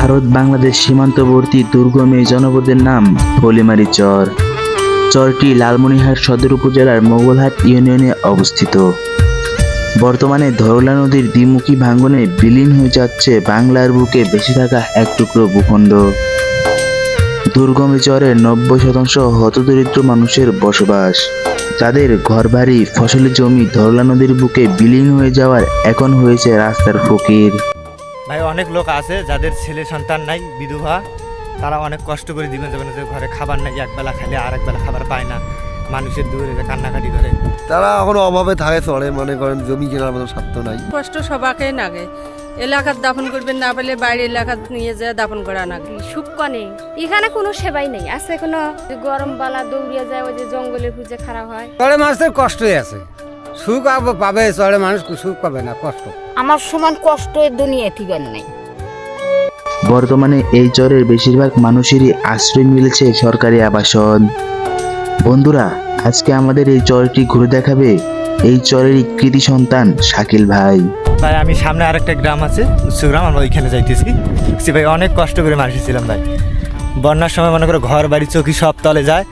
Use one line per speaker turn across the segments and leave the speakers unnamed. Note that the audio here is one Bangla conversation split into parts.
ভারত বাংলাদেশ সীমান্তবর্তী দুর্গম এই জনপদের নাম ফলিমারি চর। চরটি লালমনিরহাট সদর উপজেলার মোগলহাট ইউনিয়নে অবস্থিত। বর্তমানে ধরলা নদীর দ্বিমুখী ভাঙ্গনে বিলীন হয়ে যাচ্ছে বাংলার বুকে বেঁচে থাকা এক টুকরো ভূখণ্ড। দুর্গম চরের নব্বই শতাংশ হতদরিদ্র মানুষের বসবাস। তাদের ঘরবাড়ি ফসলের জমি ধরলা নদীর বুকে বিলীন হয়ে যাওয়ার এখন হয়েছে রাস্তার ফকির।
ভাই অনেক লোক আছে যাদের ছেলে সন্তান নাই বিধবা। তারা অনেক কষ্ট করে দিবেন যাবেন যে ঘরে খাবার নাই একবেলা খাইলে আর একবেলা খাবার পায় না। মানুষের দূরে যে কান্নাকাটি করে।
তারা এখন অভাবে থাকে চলে মনে করেন জমি কেনার মতো স্বার্থ নাই।
কষ্ট সবাকে নাগে। এলাকার দাফন করবেন না পেলে বাইরে এলাকার নিয়ে যায় দাফন করা না
সুখ নেই এখানে কোনো সেবাই নেই। আছে কোনো গরম বালা দৌড়িয়ে যায় ওই যে জঙ্গলে খুঁজে খারাপ হয়?
চড়ে মানুষের কষ্টই আছে। সুখ পাবে চড়ে মানুষ সুখ পাবে না কষ্ট।
আমার সমান কষ্ট এ দুনিয়া ঠিকানা নেই।
বর্তমানে এই চরের বেশিরভাগ মানুষেরই আশ্রয় মিলেছে সরকারি আবাসন। বন্ধুরা আজকে আমাদের এই চরটি ঘুরে দেখাবে এই চরেরই কৃতি সন্তান শাকিল ভাই।
ভাই আমি সামনে আরেকটা গ্রাম আছে উচ্চগ্রাম আমরা ওইখানে যাইতেছি। সে ভাই অনেক কষ্ট করে মানুষ ছিলাম ভাই। বন্যার সময় মনে করো ঘর বাড়ি চৌকি সব তলে যায়।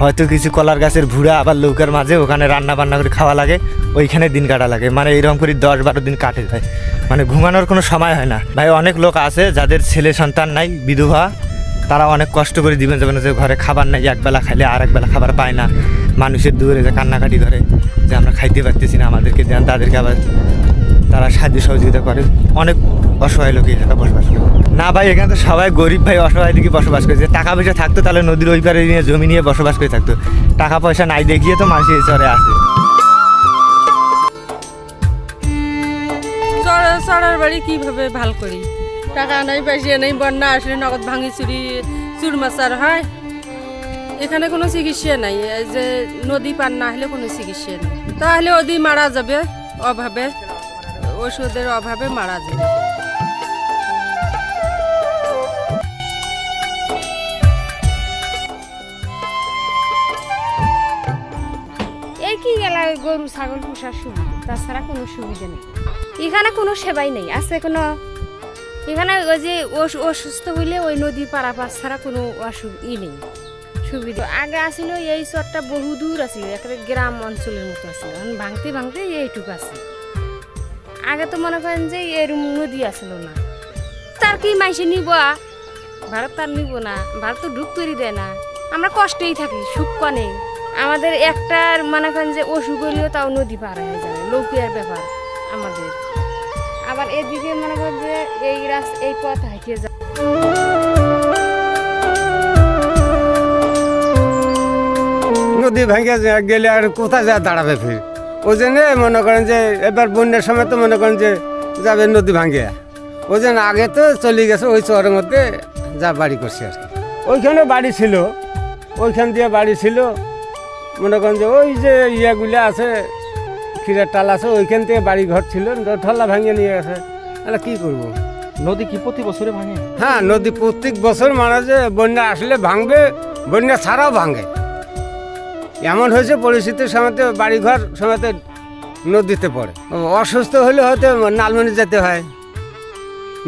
হয়তো কিছু কলার গাছের ভুড়া আবার লৌকার মাঝে ওখানে রান্না বান্না করে খাওয়া লাগে, ওইখানে দিন কাটা লাগে। মানে এরকম করে দশ বারো দিন কাটে ভাই। মানে ঘুমানোর কোনো সময় হয় না। ভাই, অনেক লোক আছে যাদের ছেলে সন্তান নাই, বিধবা, তারা অনেক কষ্ট করে দিবেন যাবেন যে ঘরে খাবার নাই, একবেলা খাইলে আর একবেলা খাবার পায় না। মানুষের দূরে যে কান্নাকাটি করে যে আমরা খাইতে পারতেছি না আমাদেরকে, দেন তাদেরকে আবার তারা সাহায্য সহযোগিতা করে। অনেক অসহায় লোক বসবাস করে না ভাই এখানে তো সবাই গরিব ভাই অসহায় দিকে বসবাস করেছে টাকা পয়সা থাকতো তাহলে নদীর ওই পারে নিয়ে জমি নিয়ে বসবাস করে থাকতো। টাকা পয়সা নাই দেখিয়ে তো মানুষ এই চরে আসে
চড়া চড়ার বাড়ি কীভাবে ভালো করি? টাকা নাই পয়সা নেই বন্যা আসলে নগদ ভাঙি চুরি চুরমাচার হয়। এখানে কোনো চিকিৎসা নাই এই যে নদী পার না হলে কোনো চিকিৎসা নেই। তাহলে ওদি মারা যাবে অভাবে ওষুধের অভাবে মারা যাবে।
গরু, ছাগল পোষার সুবিধা তাছাড়া কোনো সুবিধা নেই। এখানে কোনো সেবাই নেই। আছে কোনো, এখানে ওই যে অসু- অসুস্থ হইলে ওই নদী পারাপার ছাড়া কোনো অসুখ ই নেই। সুবিধা। আগে আসিল এই চরটা বহু দূর আছিল, একেবারে গ্রাম অঞ্চলের মতো আছিল। এখন ভাঙতে ভাঙতে এইটুকু আছে। আগে তো মনে করেন যে এরম নদী আসিল না। তার কি মাইসে নিব? ভারত তার নিব না। ভারত তো ঢুক করে দেয় না। আমরা কষ্টেই থাকি, সুখ নেই আমাদের একটার মনে করেন যে অসুখ হইলেও তাও নদী পার হয়ে যাবে লৌকিয়ার ব্যাপার আমাদের। আবার এদিকে মনে করেন যে এই রাস্তা এই পথ হাঁটিয়ে যায়
নদী ভেঙে গেলে আর কোথায় যা দাঁড়াবে ফির? ওই জন্য মনে করেন যে এবার বন্যার সময় তো মনে করেন যে যাবে নদী ভাঙে ওই জন্য আগে তো চলে গেছে, ওই চরের মধ্যে যা বাড়ি করছে আর কি। ওইখানে বাড়ি ছিল, ওইখান দিয়ে বাড়ি ছিল মনে করেন যে ওই যে ইয়েগুলো আছে ক্ষীরের টাল আছে ওইখান থেকে বাড়ি ঘর ছিল ঠল্লা ভাঙিয়ে নিয়ে গেছে। তাহলে কী করব?
নদী কি প্রতি বছরে ভাঙে?
হ্যাঁ নদী প্রত্যেক বছর মারা যে বন্যা আসলে ভাঙবে বন্যা ছাড়াও ভাঙে। এমন হয়েছে পরিস্থিতির সময়তে বাড়িঘর সময়তে নদীতে পড়ে। অসুস্থ হলে হয়তো নালমনি যেতে হয়।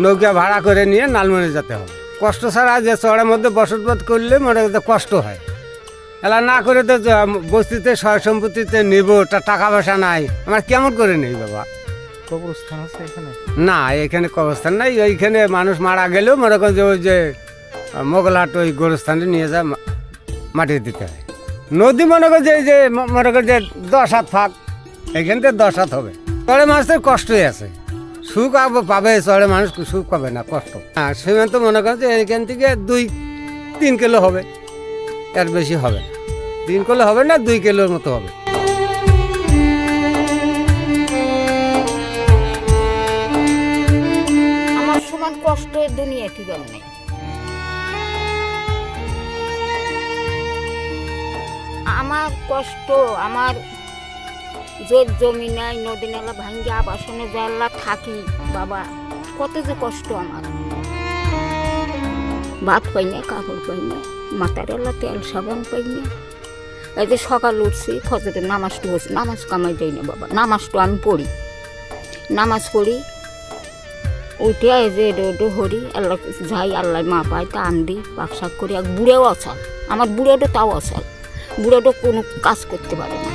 নৌকা ভাড়া করে নিয়ে নালমনি যেতে হবে। কষ্ট ছাড়া যে চড়ের মধ্যে বসতবাদ করলে মনে কষ্ট হয়। এলা না করে তো বস্তিতে সয় সম্পত্তিতে নিব তা টাকা পয়সা নাই। আমার কেমন করে নেই বাবা?
কবরস্থান আছে এখানে?
না এখানে কবরস্থান নাই ওইখানে মানুষ মারা গেলেও মনে করেন যে ওই যে আহ, মোগলহাট ওই গোরস্থানে নিয়ে যা মা- মাটি দিতে হয়। নদী মনে করে যে এই যে মনে করে যে দশ হাত ফাঁক এখান থেকে দশ হাত হবে। চড়ে মানুষের কষ্টই আছে। সুখ পাবে চড়ে মানুষ সুখ পাবে না কষ্ট। হ্যাঁ সীমান্ত মনে করেন যে এখান থেকে দুই তিন কিলো হবে। এর বেশি হবে না। তিন কিলো হবে না, দুই কিলোর মতো হবে।
আমার সমান কষ্ট এ দুনিয়া ঠিকানা নেই আমার কষ্ট, আমার জোর জমি নাই, নদী নালা ভাঙ্গি আবাসনে জানলা থাকি, বাবা। কত যে কষ্ট আমার। ভাত পাই না কাপড় পাই না মাথার এলা তেল সাবান পাই না এই যে সকাল উঠছি, ফজরের নামাজটা হচ্ছে নামাজ কামাই দেয় না বাবা নামাজটা আমি পড়ি। নামাজ পড়ি উঠে এই যে এডো হরি আল্লাহ যাই আল্লাহ মা পায় তা আন্দি বাকশাক করি, আর বুড়েও অসাল আমার বুড়োটা তাও অসাল বুড়োটা কোনো কাজ করতে পারে না।